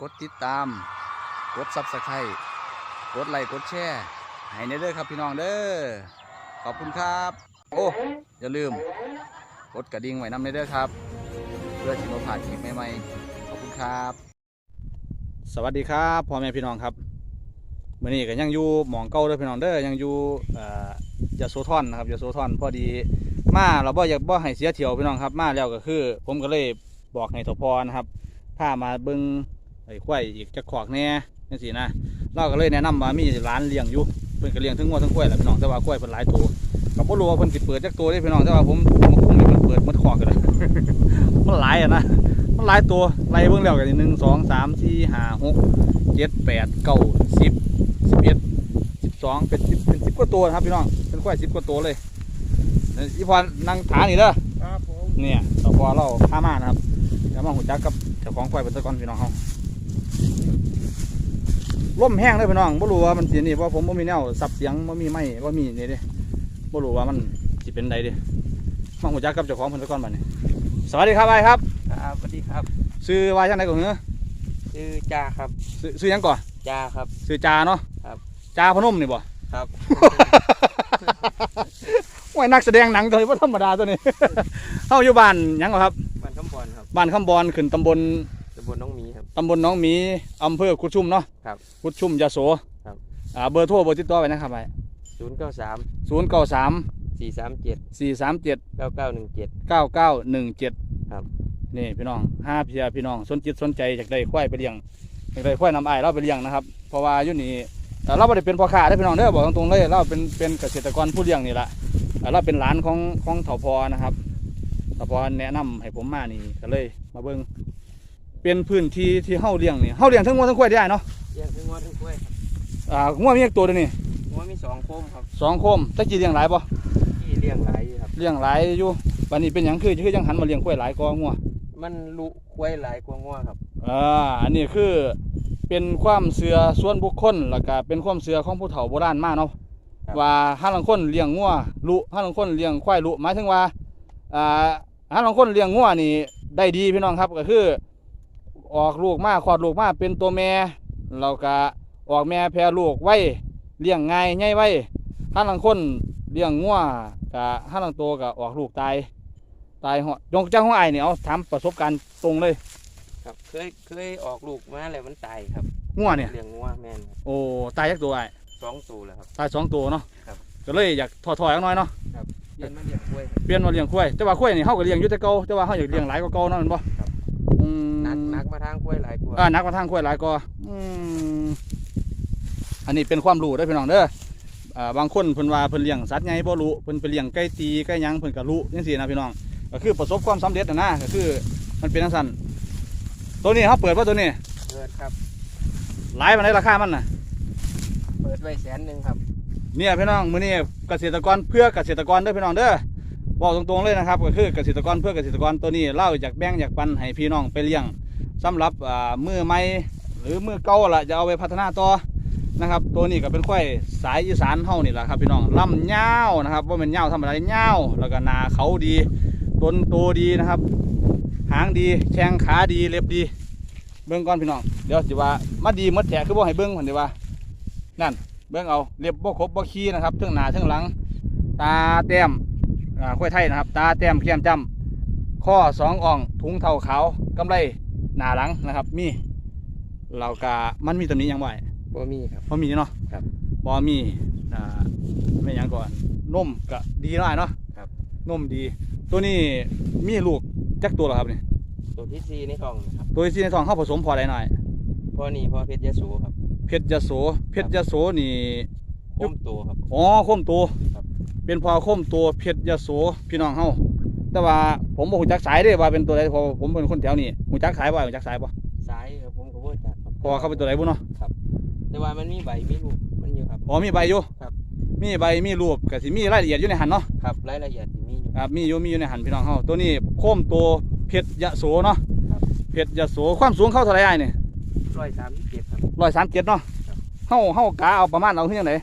กดติดตาม กดซับสไครต์กดไลค์กดแชร์ให้ในเด้อครับพี่น้องเด้อขอบคุณครับ โอ้อย่าลืม กดกระดิ่งไว้นำในเด้อครับ เพื่อที่เราผ่านคลิปใหม่ๆขอบคุณครับ สวัสดีครับพ่อแม่พี่น้องครับมื่อนี้ก็ยังอยู่หมองเก่าเด้อพี่น้องเด้อยังอยู่เอ่อยโสธรนนะครับยาโสธรพอดีมาเราบ่อยากบ่ให้เสียเที่ยวพี่น้องครับมาแล้วก็คือ ผมก็เลยบอกให้ทพนะครับพามาเบิ่ง อ้ควายอีกจักขอกแหน่จังซี่นะเราก็เลยแนะนำว่ามีร้านเลี้ยงอยู่เพิ่นก็เลี้ยงทั้งงัวทั้งควายแหละพี่น้องแต่ว่าควายเพิ่นหลายตัวก็บ่รู้ว่าเพิ่นสิเปิดจักตัวเด้พี่น้องแต่ว่าผมผมคงนี่เพิ่นเปิดหมดขอกกันเลยมันหลายอะนะมันหลายตัวไล่เบิ่งแล้วกันหนึ่งสองสามสี่ห้าหกเจ็ดแปดเก้าสิบสิบเอ็ดสิบสองเป็นสิบเป็นสิบกว่าตัวนะครับพี่น้องเป็นควายสิบกว่าตัวเลยอีพอนั่งฐานนี่เด้อครับผมเนี่ยต่อพอเราพามานะครับเดี๋ยวมาหุ่จักกับเจ้าของควายเป็นตะกอนพี่น้องเขา ล่มแห้งเลยพี่น้องบ่รู้ว่ามันสินี่เพราะผมบ่มีแนวสับเสียงบ่มีไม้บ่มีนี่เด้บ่รู้ว่ามันสิเป็นใดเด้มาหุ่จักกับเจ้าของเพิ่นตะกอนบัดนี้สวัสดีครับไอ้ครับครับสวัสดีครับซื้อว่าจังไดก่อนเหรอชื่อจ่าครับซื้อซื้อหยังก่อนจ่าครับซื้อจาเนาะครับจาพนมนี่บ่ครับโอ้ยนักแสดงหนังตัวนี้บ่ธรรมดาตัวนี้เฮาอยู่บ้านหยังบ่ครับบ้านคำบอลครับบ้านคำบอนขึ้นตำบลตำบลน้องหมีครับ ตำบลหน้องหมีอำเภอกุดชุมเนาะครับกุดชุมยโสครับ อ่าเบอร์โทรเบอร์ติดต่อไว้นะครับไว้ศูนย์เก้าสาม093สี่สามเจ็ด437เก้าเก้าหนึ่งเจ็ด9917ครับ นี่พี่น้องห้าพี่พี่น้องสนจิตสนใจอยากได้ควายไปเลี้ยงอยากได้ควายนำอ้ายเราไปเลี้ยงนะครับเพราะว่าอยู่นี่แต่เราไม่ได้เป็นพ่อค้าได้อพี่น้องเด้อบอกตรงๆเลยเราเป็นเป็นเกษตรกรผู้เลี้ยงนี่แหละอ่าเราเป็นหลานของของเถาพอนะครับเถาพอแนะนำให้ผมมานี่ก็เลยมาเบิ่ง เป็นพื้นที่ที่เฮาเลี้ยงนี่เฮาเลี้ยงทั้งงัวทั้งควายได้เนาะเลี้ยงทั้งวัวทั้งกล้วยครับอ่างัวมีอีกตัวเดียวนี่งัวมีสองโคมครับสองโคมตะกี้เลี้ยงหลายบ่ที่เลี้ยงหลายอยู่ครับเลี้ยงหลายอยู่วันนี้เป็นหยังคือคือยังหันมาเลี้ยงควายหลายกว่างัวมันลุกล้วยหลายกว่างัวครับอ่าอันนี้คือเป็นความเชื่อส่วนบุคคลแล้วก็เป็นความเชื่อของผู้เฒ่าโบราณมาเนาะว่าห้าลังคนเลี้ยงงัวลุห้าลังคนเลี้ยงควายลุหมายถึงว่าอ่าห้าลังคนเลี้ยงงัวนี่ได้ดีพี่น้องครับก็คือ ออกลูกมาคลอดลูกมาเป็นตัวแม่แล้วก็ออกแม่แพร่ลูกไว้เลี้ยงง่ายง่ายไว้ห้าลังคนเลี้ยงงัวกับห้าลังตัวก็ออกลูกตายตายหัวยงเจ้าของไอ้ายนี่เอาถามประสบการณ์ตรงเลยครับเคยเคยออกลูกมาแล้วมันตายครับงัวเนี่ยเลี้ยงงัวแม่นครับโอ้ตายยักตัวไอ้สองตัวแล้วครับตายสองตัวเนาะครับก็เลยอยากถอดถอยๆน้อยเนาะเลี้ยงมาเลี้ยงกล้วยครับเปลี่ยนมาเลี้ยงควายแต่ว่าควายนี่เฮาก็เลี้ยงอยู่แต่เก่าแต่ว่าเฮาอยากเลี้ยงหลายกว่าเก่าเนาะแม่นบ่ครับอืม นักนักมาทางกล้วยหลายกว่าอ่านักมาทางควายหลายกว่าอืมอันนี้เป็นความรู้เด้อพี่น้องเด้ออ่าบางคนเพิ่นว่าเพิ่นเลี้ยงสัตว์ใหญ่บ่รู้เพิ่นไปเลี้ยงไก่ตีไก่หยังเพิ่นก็รู้จังซี่นะพี่น้องก็คือประสบความสำเร็จนะนะก็คือ มันเป็นจังซั่นตัวนี้เฮาเปิดว่าตัวนี้เปิดครับ หลายปานใดราคามันน่ะ เปิดไว้แสนหนึ่งครับ เนี่ยพี่น้องมื้อนี้เกษตรกรเพื่อเกษตรกรเด้อพี่น้องเด้อบอกตรงๆเลยนะครับ ก็คือเกษตรกรเพื่อเกษตรกรตัวนี้เล่าอยากแบ่งอยากปันให้พี่น้องไปเลี้ยง สำหรับมือใหม่หรือมือเก่าล่ะจะเอาไปพัฒนาต่อนะครับ ตัวนี้ก็เป็นควายสายอีสานเฮานี่แหละครับพี่น้องลำยานะครับว่าเป็นยาวธรรมดายาแล้วก็นาเขาดีต้นโตดีนะครับ หางดีแข้งขาดีเล็บดี เบิ่งก่อนพี่น้องเดี๋ยวสิว่ามาดีหมดแถคือบ่ให้เบิ่งผมดีว่า นั่นเบิ่งเอาเล็บบ่ครบบ่ขี้นะครับเทั้งหน้าเทั้งหลัง ตาแต้มอ่าค่อยไทยนะครับ ตาแต้มเขียมจ้ำข้อสองอ่องถุงเท่าขาวกำไร หน้าหลังนะครับ มีเรากามันมีตำหนี้ยังบ่ไอ้บ่มีครับ บ่มีเนาะครับบ่มีอ่าไม่หยังก่อนนมก็ดีหน่อยเนาะครับ นมดี ตัวนี้มีลูกจักตัวเหรอครับนี่ตัวที่สี่ในท้องนะครับตัวที่ในท้องเข้าผสมพอได้หน่อยพ่อนี่พ่อเพชรยะโสครับเพชรยโสเพชรยโสนี่โค้มตัวครับ อ๋อโคมตัวครับ เป็นพอโคมตัวเพชรยโสพี่น้องเฮา แต่ว่าผมบ่ฮู้จักสายเด้ว่าเป็นตัวใดเพอผมเป็นคนแถวนี้ฮู้จักสายบ่ฮู้จักสายบ่ซ้ายครับผมก็บ่จักครับพอเขาเป็นตัวใดบ่เนาะแต่ว่ามันมีใบมีลูกมันอยู่ครับ อ๋อมีใบอยู่ครับมีใบมีรูปก็สิมีรายละเอียดอยู่ในหันเนาะครับรายละเอียดที่มีอยู่ ครับมีอยู่มีอยู่ในหันพี่น้องเฮาตัวนี้โคมตัวเพชรยโสเนาะครับ เพชรยโสความสูงเข้าเท่าไหร่อ้ายนี่ร้อยสามสิบเจ็ดครับ137เนาะครับ เฮาเฮากะเอาประมาณเอาคือจังได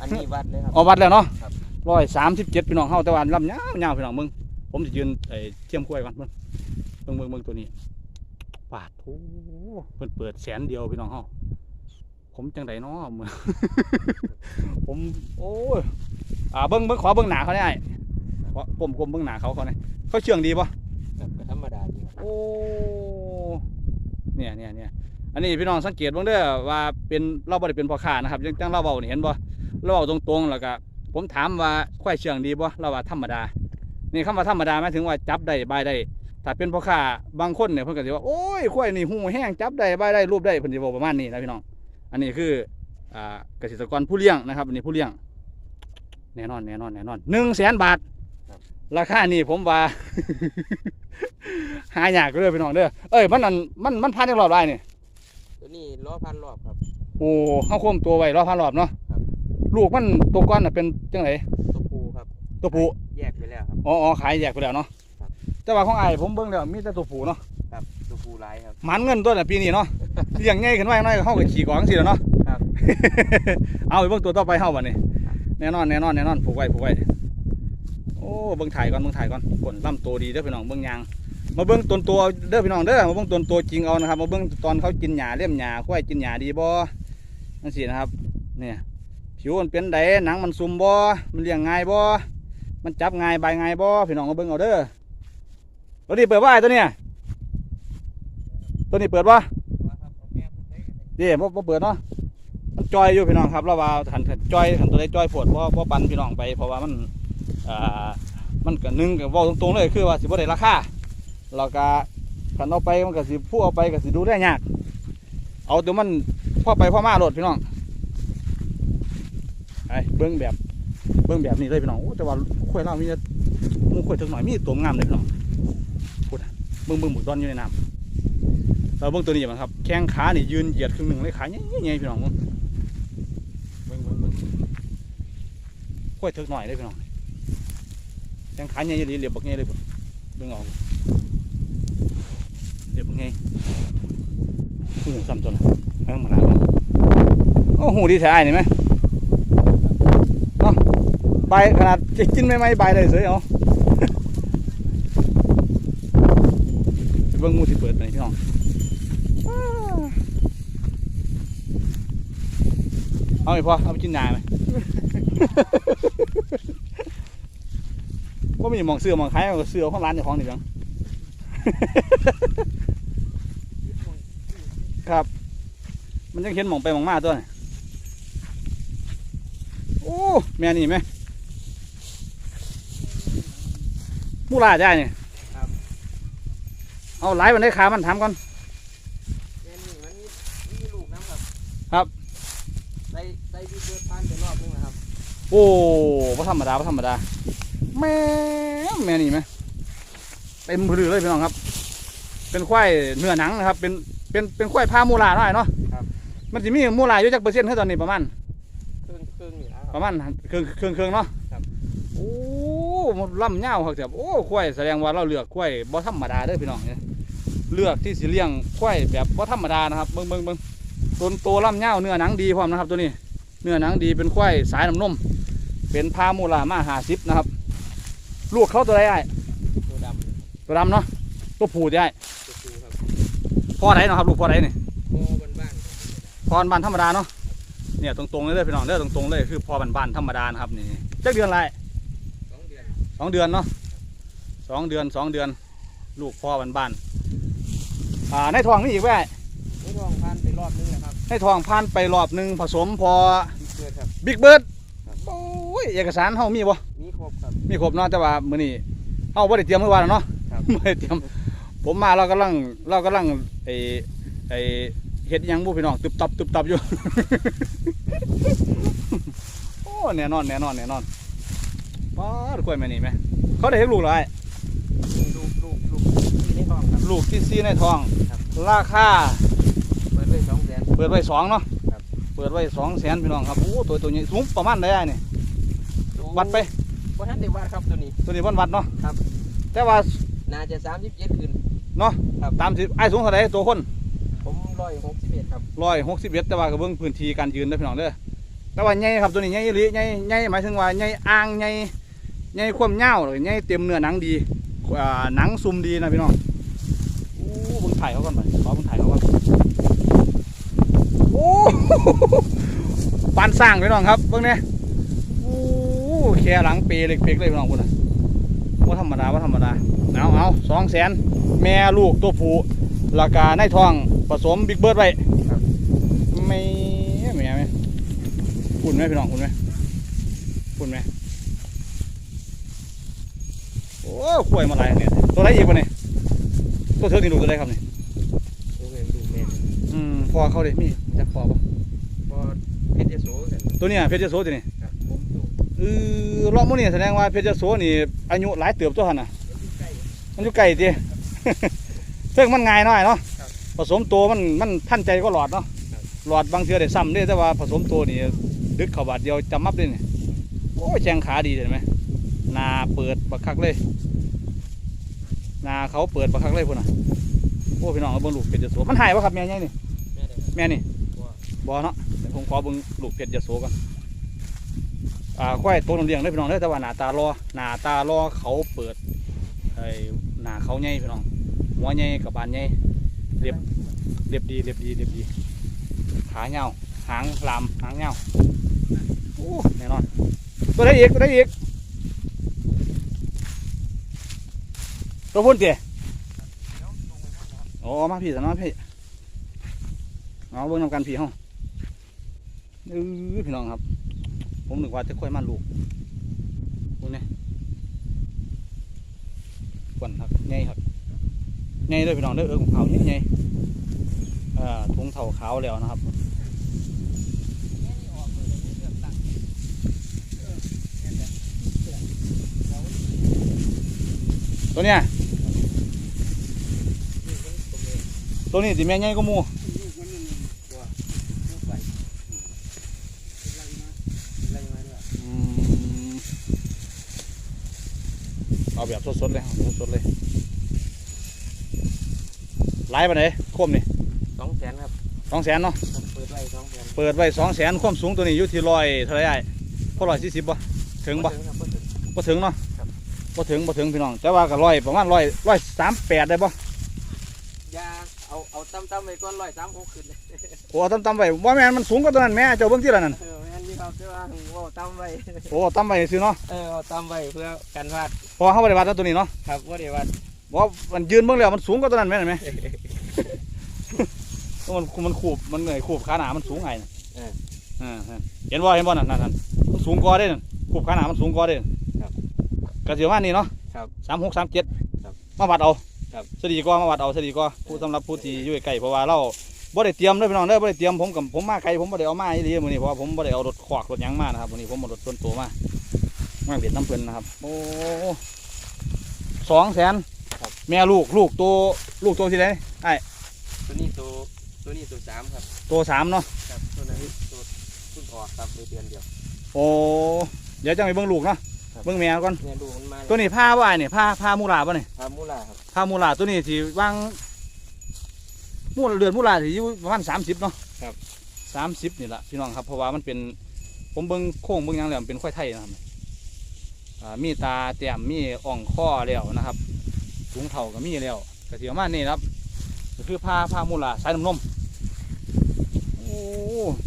อันนี้วัดเลยครับ เอาวัดแล้วเนาะครับ137พี่น้องเฮาแต่ว่าลำยาวยาวพี่น้องมึง ผมสิยืนไอ้เทียมกล้วยก่อนเบิ่งเบิ่งเบิ่งเบิ่งตัวนี้ปาดโอ้เพิ่นเปิดแสนเดียวพี่น้องเฮาผมจังไดเนาะมือผมโอ้ยอ่าเบิ่งเบิ่งขอเบิ่งหนาเขาได้ขอผมกลมเบิ่งหนาเขาเขาเนี่ยเขาเชื่องดีปะครับก็ธรรมดาดีครับโอ้เนี่ยเนี่ยเนี่ยอันนี้พี่น้องสังเกตเบ้างเด้อว่าเป็นเราบ่ได้เป็นพ่อค้านะครับยังจังเราเบานี่เห็นบ่เราเบาตรงๆแล้วก็ผมถามว่าควายเชื่องดีบ่เราว่าธรรมดา นี่คำว่าธรรมดาหมายถึงว่าจับได้บายได้ถ้าเป็นพ่อค้าบางคนเนี่ยเพิ่นก็สิว่าโอ้ยควายนี่หูแห้งจับได้บายได้รูปได้เพิ่นสิบอกประมาณนี้นะพี่น้อง อันนี้คืออ่าเกษตรกรผู้เลี้ยงนะครับอันนี้ผู้เลี้ยงแน่นอนแน่นอนแน่นอนหนึ่งแสนบาทราคานี่ผมว่า หายากเลยพี่น้องเด้อเอ้ยมันนั่นมันมันพันในรอบได้นี่ตัวนี้ล้อพันรอบครับ โอ้เข้าโคมตัวไว้รอบพันรอบเนาะครับลูกมันตัวก้อนน่ะเป็นจังไดตัวผูครับ ตัวผู้ แยกไปแล้วครับ อ๋ออ๋อขายแยกไปแล้วเนาะครับ แต่ว่าของไอ้ายผมเบิ่งแล้วมีแต่ตัวผู้เนาะครับตัวผูลายครับ หมันเงินตัวน่ะปีนี้เนาะ เลี้ยงง่ายขึ้นไว้น้อยเฮาก็ขี่กองสิแล้วเนาะ ครับ เอาไปเบิ่งตัวต่อไปเฮาบัดนี้แน่นอนแน่นอนแน่นอนผูกไว้ผูกไว้โอ้เบิ่งถ่ายก่อนเบิ่งถ่ายก่อนผลลำตัวดีเด้อพี่น้องเบิ่งยาง มาเบิ่งต้นตัวเด้อพี่น้องเด้อมาเบิ่งต้นตัวจริงเอานะครับมาเบิ่งตอนเขากินหญ้าเลี้ยมหญ้าควายกินหญ้าดีบ่นั่นสินะครับเนี่ยผิวมันเป็นไดหนังมันซุ่มบ่มันเลี้ยงง่ายบ่ มันจับง่ายบง่ายบ่พี่น้องมาเบิ่งเอาเด้อตัวนี้เปิดว่าไอ้ตัวเนี้ยตัวนี้เปิดว่าเดี๋ยวบ่บ่เปิดเนาะมันจอยอยู่พี่น้องครับเราว่าขันขันจอยขันตัวใดจอยปวดบ่บ่ปันพี่น้องไป เพราะว่ามันอ่ามันก็หนึ่งก็เว้าตรงๆเลยคือว่าสิบ่ได้ราคาเราก็ขันเอาไปมันก็สิผู้เอาไปก็สิดูได้ยาก เอาตัวมันพ่อไปพ่อมาโหลดพี่น้องไอ้เบิ้งแบบ เบิ้งแบบนี้เลยพี่น้องโอ้แต่ว่าข่อยเรามีแต่หมูข่อยถึงหน่อยมีตัวงามเลยพี่น้องพูดอะเบิ้งเบิ้งหมึกดอนอยู่ในน้ำเราเบิ้งตัวนี้มันครับ แข้งขานี่ยืนเหยียดครึ่งหนึ่งเลยขาเงี้ยๆพี่น้องเบิ้งเบิ้งเบิ้งเบิ้งข่อยถึงหน่อยเลยพี่น้องแข้งขาเงี้ยๆเรียบบักเงี้ยเลยพุ่นเบิ้งเอาเดี๋ยวไงหูซ้ำตัวนะเออมาแล้วโอ้หูดีแท้นี่ไหมเนาะ ใบขนาดจะกินไม่ไม่ใบได้เสยเอาไปเบิ่งงูที่เปิดไปพี่น้องเอาไปพอเอาไปกินยาไหมว่ามีหมองเสื้อหมองขายเอาเสื้อของร้านเจ้าของนี่งครับ มันยังเห็นหมองไปหมองมาตัวนี่โอ้แม่นี่ไหม มูลาได้เนี่ยครับ เอาไล่มันได้ขามันถามก่อน แม่นี่มันมีมีลูกน้ำครับครับ ใส่ใส่บีเกิดพันไปรอบนึงนะครับโอ้พธรรมดาพธรรมดา แม่แม่นี่ไหมเต็มพื้นเลยพี่น้องครับ เป็นควายเนื้อหนังนะครับ เป็นเป็นเป็นควายพามูลาหน่อยเนาะครับมันจะมีมูลาอยู่จักเปอร์เซ็นต์ให้ตอนนี้ประมาณ เครื่องเครื่องนี่นะคปรับระมาณเครื่องเครื่องเครื่องเนาะครับโอ้มัน ล่ำเงาวครับเสียบโอ้ควายแสดงว่าเราเลือกควายบ่ธรรมดาเด้อพี่น้องเนี่ยเลือกที่สิเลี้ยงควายแบบบ่ธรรมดานะครับเบิ่งเบิ่งเบิ่งต้นโตล่ำเงาวเนื้อหนังดีพร้อมนะครับ ตัวนี้ เนื้อหนังดีเป็นควายสายน้ำนม เป็นพามูลามาหาซิบนะครับ ลูกเขาตัวใดไอ้ตัวดำตัวดำเนาะตัวผู้ได้ตัวผูครับพ่อไหนเนาะครับลูกพ่อไหนนี่โอ้บ้านบ้านพรบานธรรมดาเนาะเนี่ยตรงๆเลยเด้อพี่น้องเด้อตรงๆเลยคือพอบานบานธรรมดานะครับนี่จักเดือนอะไรสองเดือน สองเดือนเนาะสองเดือนสองเดือน ลูกพ่อบานบานอ่าในท้องนี่อีกไหมไม่ทองพันไปรอบนึงนะครับในท้องผ่านไปรอบหนึ่งผสมพอบีเกิดครับบิ๊กเบิร์ดครับโอ้ยเอกสารเฮามีบ่มีครบครับมีครบเนาะแต่ว่ามื้อนี้เฮาบ่ได้เตรียมเมื่อวานเนาะครับบ่ได้เตรียมผมมาเรากำลังเรากำลังไอ้ไอ้เฮ็ดอิหยังบ่พี่น้องตึบตับตึบตับอยู่ โอ้แน่นอนแน่นอนแน่นอน ป้าดกล้วยแม่นี่ไหมเขาได้เฮ็ดลูกเหรอไอ้นี่ลูกลูกลูกที่ในท้องครับลูกที่ซีในท้องครับราคาเปิดไว้สองแสนเปิดไว้สองเนาะครับเปิดไว้สองแสนพี่น้องครับโอ้ตัวตัวนี้สูงประมาณได้เนี่ยวัดไปบ่ทันได้วัดครับตัวนี้ตัวนี้วันวัดเนาะครับ แต่ว่าน่าจะสามสิบเจ็ดขึ้นเนาะครับตามสิไอ้สูงเท่าไหร่ตัวคนผมร้อยหกสิบเอ็ดครับร้อยหกสิบเอ็ดแต่ว่าก็เบิ่งพื้นที่การยืนเด้อพี่น้องเด้อแต่ว่าใหญ่ครับตัวนี้ใหญ่อีหลีใหญ่ใหญ่หมายถึงว่าใหญ่อ่างใหญ่ ใหญ่ความยาวเลยใหญ่เต็มเนื้อหนังดีอ่าหนังซุ่มดีนะพี่น้องโอ้เบิ่งถ่ายเขาก่อนไปขอผมถ่ายเขาว่าโอ้ปานสร้างพี่น้องครับเบิ่งเนี่ยโอ้แค่หลังเปเล็กเปกเลยพี่น้องคุณน่ะว่าธรรมดาว่าธรรมดาเอาเอาสองแสนแม่ลูกตัวผู้ราคาในท้องผสมบิ๊กเบิร์ดไว้ไม่แม่ไหมคุณไหมพี่น้องคุณไหมคุณไหมโอ้ ขวยมาหลายเนี่ยตัวไหนอีกวะเนี่ยตัวเธอนี่ลูกตัวไหนครับเนี่ยโอ้ยดูแม่อืมพอเขาเลยมีจักพอปะพอเพชรยโสกันตัวเนี้ยเพชรยโสตัวนี้ครับผมดูเออรอบมื้อนี้แสดงว่าเพชรยโสนี่อายุหลายเติบตัวหั่นน่ะใกล้มันอยู่ไกลติซึ่งมันง่ายหน่อยเนาะครับผสมตัวมันมันทันใจก็หลอดเนาะครับหลอดบางเทื่อได้ซ้ำเด้แต่ว่าผสมตัวนี่ดึกเข้าบาดเดียวจำมับเลยนี่โอ้ยแจงขาดีเห็นไหมหนาเปิดบักคักเลยห นาเขาเปิดบักคักเลยพุ่นน่ะโอ้พี่น้องเอาเบิ่งลูกเพชรยโสมันหายวะครับแม่ใหญ่นี่แม่ได้ครับแม่นี่ว่าบอเนาะเดี๋ยวผมขอเบิ่งลูกเพชรยโสก่อนอ่าควายตัวน้ำเลี้ยงได้อพี่น้องเด้อแต่ว่าหน้าตารอหน้าตารอเขาเปิดไอ้หน้าเขาใหญ่พี่น้องหัวใหญ่กับบานใหญ่เรียบเรียบดีเรียบดีเรียบดีขาเงาวหางลามหางเงาวโอ้แน่นอนตัวได้อีกตัวได้อีก ตัวพุ่นเตี๋ยโอ้มาพี่สนอพี่เอาเบิ่งนำกันพี่ห้องเออพี่น้องครับ ผมนึกว่าจะค่อยมาลูกพวกนี้กวนครับใหญ่ครับใหญ่เลยพี่น้องเด้อเออของเขาใหญ่ๆอ่าทุงเท่าขาวแล้วนะครับตัวเนี้ย ตัวนี้สิแม่ใหญ่ก็มูอืมเอาแบบสดๆเลยเอาสดๆเลยไล่ไปไหนคมนี่สองแสนครับสองแสนเนาะเปิดไว้สองแสนเปิดไว้สองแสนความสูงตัวนี้อยู่ที่ร้อยเท่าไหรไอ้พอร้อยสี่สิบบ่ถึงบ่ครับบ่ถึงบ่ถึงเนาะครับบ่ถึงบ่ถึงพี่น้อง แต่ว่าก็ร้อยประมาณร้อยร้อยสามแปดได้บ่ยาเอาเอา ตั้มๆไว้ก่อนร้อยสามหกขึ้นเลยโอ้ตั้มๆไว้ว่าแม่นมันสูงกว่าตัวนั้นแม่เจ้าเบิ่งที่ละนั่นเออแม่นนี่ครับแต่ว่าว่าตั้มไว้โอ้ตั้มไว้ซื้อเนาะเออเอาตั้มไว้เพื่อกันพลาดเพอเขาบ่ได้วัดเอาตัวนี้เนาะครับว่าเดี๋ยวว่าบ่ว่ามันยืนเบิ่งแล้วมันสูงกว่าตัวนั้นแม่นไหมมันมันขูบมันเหนื่อยขูบขาหนามันสูงไงน่ะเออเออเออเห็นบ่เห็นบ่นั่นนั่นนั่นมันสูงกว่าเด้นั่นขูบขาหนามันสูงกว่าเด้ครับก็สิประมาณนี้เนาะครับ สามหกสามเจ็ดครับ มาวัดเอา ครับสดีก็มาวัดเอาสดีก็ผู้สำหรับผู้ที่อยู่ใกล้ๆเพราะว่าเราบ่ได้เตรียมเด้อพี่น้องเด้อบ่ได้เตรียมผมกับผมมาไกลผมบ่ได้เอามาอีหลีมื้อนี้เพราะว่าผมบ่ได้เอารถขวากรถหยังมานะครับมื้อนี้ผมเอารถส่วนตัวมามาเวียดน้ำเพิ่นนะครับ โอ้สองแสนครับ แม่ลูกลูกตัวลูกตัวที่ไหนไอ้ตัวนี้ตัวตัวนี้ตัวสามครับตัวสามเนาะครับตัวนั้นตัวคุณออกครับในเดือนเดียว โอ้เดี๋ยวจะไปเบิ่งลูกเนาะครับ เบิ่งแม่ก่อนเนี่ยดูมันมาตัวนี้ผ้าว่าไอ้นี่ผ้าผ้ามูลาป่ะนี่พามูลาครับ ผ้ามูลาตัวนี้ที่วางมูลเดือนมูลาที่อยู่ประมาณสามสิบเนาะครับ สามสิบนี่แหละพี่น้องครับเพราะว่ามันเป็นผมเบิ่งโค้งเบิ่งหยังแล้วมันเป็นควายไทยนะครับอ่ามีตาแต้มมีอ่องข้อแล้วนะครับถุงเท่าก็มีแล้วกระเทียมมานี่นะครับก็คือผ้าผ้ามูลาสายนมนมโอ้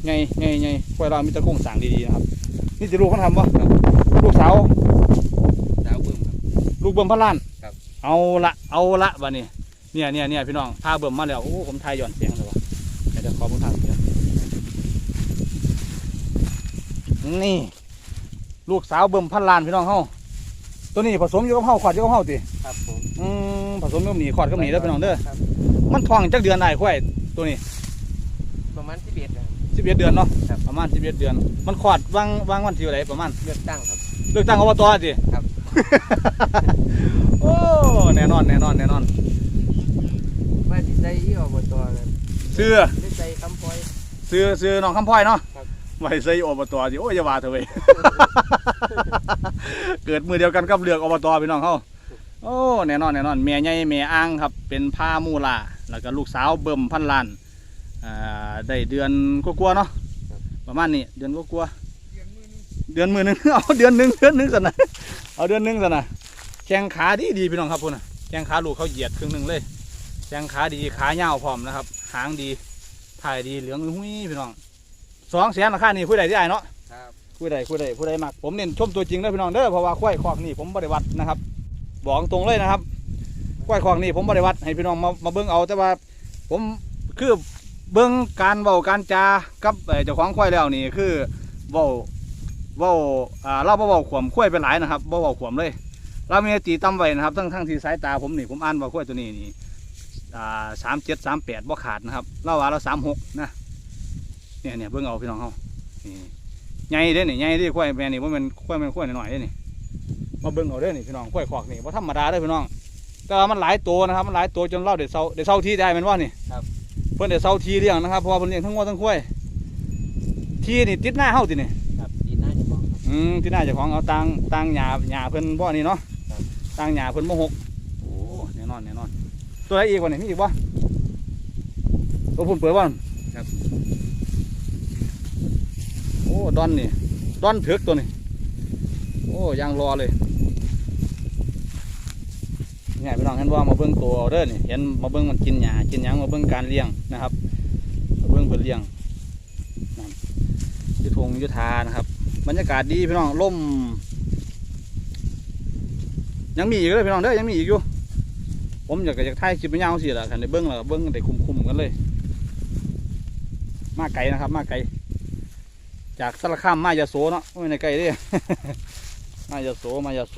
ไงไงไงควายเรามีแตะโค้งสั่งดีๆนะครับ นี่จะลูกเขาทำวะลูกสาว ดาวเบิ่มครับ ลูกเบิ่มพันล้านครับ เอาละเอาละบัดนี้เนี่ยเนี่ยเนี่ยพี่น้องพาเบิ่มมาแล้วโอ้ผมทายหย่อนเสียงเลยวะเดี๋ยวขอผมทายเสียงนี่ ลูกสาวเบิ่มพันล้านพี่น้องเฮาตัวนี้ผสมอยู่กับเฮาขอดอยู่กับเฮาติครับผมอืมผสมกับหนีขอดกับหนีเด้อพี่น้องเด้อครับมันท้องจักเดือนได้ค่อยตัวนี้ ประมาณสิบเอ็ดครับสิบเอ็ดเดือนเนาะครับประมาณสิบเอ็ดเดือน มันขอดวางวางวันที่อะไรประมาณเลือกตั้งครับเลือกตั้งอบตสิครับ โอ้แน่นอนแน่นอนแน่นอนมาสิใจที่อบตเลยเสื้อได้ใจคำพลอยซื้อซื้อน้องคำพ้อยเนาะครับไว้ใส่อบตสิโอ้ยอย่าว่าเถอะเว้ยเกิดมือเดียวกันกับเลือกอบตพี่น้องเขาโอ้แน่นอนแน่นอนแม่ใหญ่แม่อ้างครับ เป็นผ้ามูลาแล้วก็ลูกสาวเบิ่มพันล้านอ่าได้เดือนกว่าๆเนาะประมาณนี้เดือนกว่าๆเดือนมือหนึงเอาเดือนหนึ่งเดือนหนึ่งสินะเอาเดือนหนึ่งสินะ แข้งขาดีดีพี่น้องครับพุ่นน่ะแข้งขาลูกเขาเหยียดครึ่งหนึ่งเลยแข้งขาดีขาเงาวพร้อมนะครับ หางดีถ่ายดีเหลืองหุ้ยพี่น้องสองแสนราคานี่คุยได้ที่ไอ้เนาะครับคุยได้คุยได้ผู้ใดมักผมเน้นชมตัวจริงเด้อพี่น้องเด้อเพราะว่าควายคอกนี่ผมบริวัดนะครับ บอกตรงเลยนะครับควายคอกนี่ผมบริวัดให้พี่น้องมามาเบิ่งเอาแต่ว่า ผมคือเบิ่งการเว้าการจากับเอ่อเจ้าของควายแล้วนี่คือเว้าเว้าอ่าเราบ่เว้าขวมควายไปหลายนะครับบ่เว้าขวมเลย เรามีตีตั้มไว้นะครับ ทั้งทั้งที่สายตาผมนี่ผมอ่านว่าควายตัวนี้นี่อ่าสามเจ็ดสามแปดบ่ขาดนะครับเราว่าเราสามหกนะ เนี่ยเนี่ยเบิ่งเอาพี่น้องเฮานี่ใหญ่เด้อนี่ใหญ่เด้อควายแม่นี่ว่ามันควายมันควายน้อยๆเด้อนี่มาเบิ่งเอาเด้อนี่พี่น้องควายคอกนี่บ่ธรรมดาเด้อพี่น้อง แต่ว่ามันหลายตัวนะครับ มันหลายตัวจนเราเด็ดเซาเด็ดเซาที่ได้แมันว่านี่ครับเพิ่นเด็ดเซาทีเลี้ยงนะครับเพราะว่าเพิ่นเลี้ยงทั้งวัวทั้งควายทีนี่ติดหน้าเฮาตินี่ครับดีน่าจะบอกครับอืมที่หน้าเจ้าของเอาตังตังหญ้าหญ้าเพิ่นบ่นี่เนาะครับ ตังหญ้าเพิ่นบ่หกโอ้แน่นอนแน่นอน ตัวไหนอีกวะนี่มีอีกบ่ตัวพุ่นเปิดบ่ครับ โอ้ดอนนี่ดอนเถือกตัวนี้โอ้ยางรอเลยเนี่ยพี่น้องเห็นว่ามาเบิ่งตัวเอาเด้อนี่เห็นมาเบิ่งมันกินหญ้ากินหยังมาเบิ่งการเลี้ยงนะครับมาเบิ่งเพิ่นเลี้ยงนั่นอยุทงอยุทานะครับ บรรยากาศดีพี่น้องล่ม ยังมีอีกเลยพี่น้องเด้อยังมีอีกอยู่ ผมอยากจะอยากถ่ายคลิปเป็นยาวสิล่ะคันได้เบิ่งล้วก็เบิ่งได้คุมๆกันเลย มาไกลนะครับ มาไกลจากสารคามมายาโสเนาะไม่ในไกลเด้มายาโสมายาโส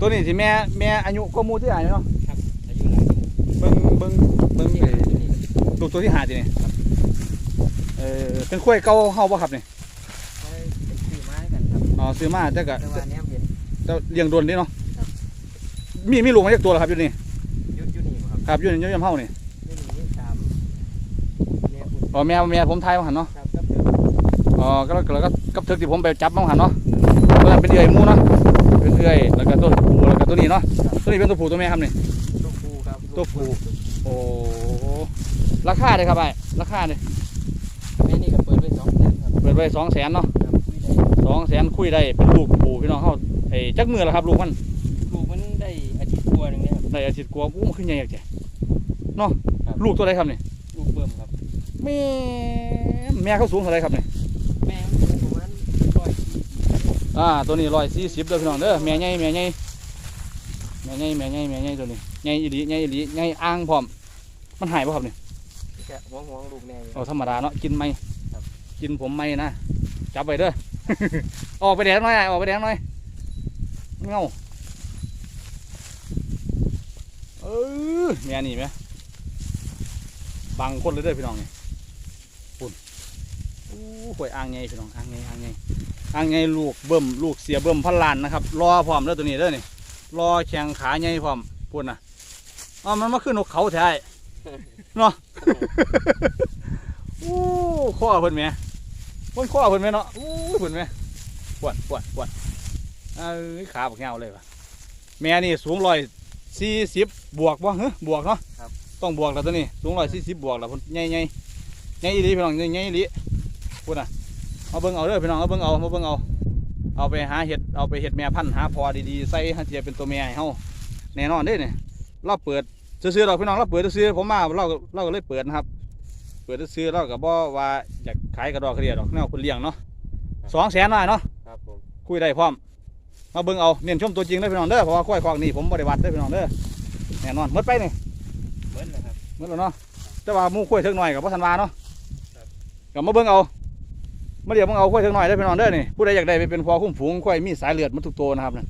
ตัวนี้ที่แม่แม่อายุก็มูที่ไหนเนาะ ครับอายุหลายปี เบิ่งเบิ่งเบิ่ง ที่ ไอ้ หาที่นี่ ลูกตัวที่หาจีนี่เออเป็นข้วยเก่าเฮาบ่ครับนี่เขาเป็นซื้อไม้กันครับอ๋อซื้อมาแต่ก็แต่ว่าเนี้ยเห็นแต่เลี้ยงโดนเดิเนาะครับมีมีลูกมาจากตัวแล้วครับอยู่นี่ยุดยุดนี่บ่ครับครับอยู่ในย่อมเฮานี่นี่นี่สามเนี่ยคุณอ๋อแม่แม่ผมทายมาหันเนาะครับครับเดี๋ยวอ๋อก็แล้วก็แล้วก็กับเทึกที่ผมไปจับมาหันเนาะเพิ่นเป็นเอื้อยหมูเนาะเป็นเอื้อยแล้วก็ตัวผู้แล้วก็ตัวนี้เนาะตัวนี้เป็นตัวผู้ตัวแม่ครับนี่ตัวผู้ครับตัวผู้โอ้ ราคาเลยครับไอ้ราคาเลยแม่นี่ก็เปิดไว้สองแสนครับเปิดไว้สองแสนเนาะครับคุยได้สองแสนคุยได้เป็นลูกผู้พี่น้องเฮาไอ้จักมือแล้วครับลูกมันลูกมันได้อาทิตย์กว่าหนึงเนี่ยครับได้อาทิตย์กว่าอู้มันขึ้นใหญ่จังแกเนาะครับลูกตัวใดครับนี่ลูกเบิ่มครับแม่แม่เขาสูงเท่าไรครับนี่แม่มันประมาณร้อยสี่สิบอ่าตัวนี้ร้อยสี่สิบเด้อพี่น้องเด้อแม่ใหญ่แม่ใหญ่แม่ใหญ่แม่ใหญ่แม่ใหญ่ตัวนี้ใหญ่อีหลีใหญ่อีหลีใหญ่อ่างพร้อมมันหายป่ะครับนี่ แกะห่วงห่วงลูกแน่อยู่ เอาธรรมดาเนาะกินไหมครับ กินผมไหมนะจับไปเด้อ ออกไปแดดหน่อยอะออกไปแดดหน่อยเงาเออแม่นี่ไหมบางคนเลยเด้อพี่น้องนี่ปุ่นอู้หวยอ่างไงพี่น้องอ่างไงอ่างไงอ่างไงลูกเบิ่มลูกเสียเบิ่มพันล้านนะครับรอพร้อมเด้อตัวนี้เด้อนี่รอแข่งขาไงพร้อมปุ่นนะอ๋อมันมาขึ้นนกเขาแท้ เนาะอู้ข้อเพิ่นแหม่เพิ่นข้อเพิ่นแหม่เนาะอู้เพิ่นแหม่ปวดปวดปวดเอ้ยขาบักเงาเลยว่ะแม่นี่สูงร้อยสี่สิบบวกบ่เฮ้บวกเนาะต้องบวกแล้วตัวนี้สูงร้อยสี่สิบบวกแล้วเพิ่นใหญ่ใหญ่ใหญ่อีหลีพี่น้องใหญ่ใหญ่อีหลีพูดน่ะเอาเบิ่งเอาเด้อพี่น้องเอาเบิ่งเอามาเบิ่งเอา เอาไปหาเห็ดเอาไปเห็ดแม่พันธุ์หาพอดีๆใส่ให้เทียเป็นตัวแม่ให้เฮาแน่นอนเด้เนี่ยเราเปิด ซื้อๆเราพี่น้องเราเปิดซื้อๆผมมาเราก็เราก็เลยเปิดนะครับ เปิดซื้อๆเราก็บ่ว่าอยากขายกระดอกกระเดียดอกแนวคนเลี้ยงเนาะสองแสนหน่อยเนาะครับผมคุยได้พร้อม มาเบิ่งเอาเน้นชมตัวจริงเด้อพี่น้องเด้อเพราะว่าควายคอกนี่ผมบ่ได้วัดเด้อพี่น้องเด้อแน่นอนหมดไปนี่เหมือนนะครับหมดแล้วเนาะแต่ว่าหมู่ควายเทิงหน่อยกับพ่ทันวาเนาะครับก็มาเบิ่งเอามาเดี๋ยวเบิ่งเอาควายเทิงหน่อยเด้อพี่น้องเด้อนี่ผู้ใดอยากได้ไปเป็นพอคุ้มฝูงควายมีสายเลือดมันทุกตัวนะครับนั่น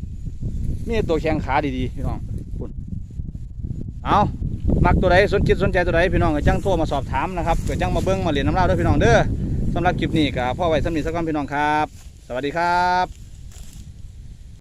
มีตัวแข้งขาดีๆพี่น้องคุณ เอามักตัวใดสนจิตสนใจตัวใดพี่น้องก็จังโทรมาสอบถามนะครับก็จังมาเบิ้งมาเรียนน้ำเล่าด้วยพี่น้องเด้อสำหรับคลิปนี้ก็พ่อไว้สำนีสักก่อนพี่น้องครับ สวัสดีครับ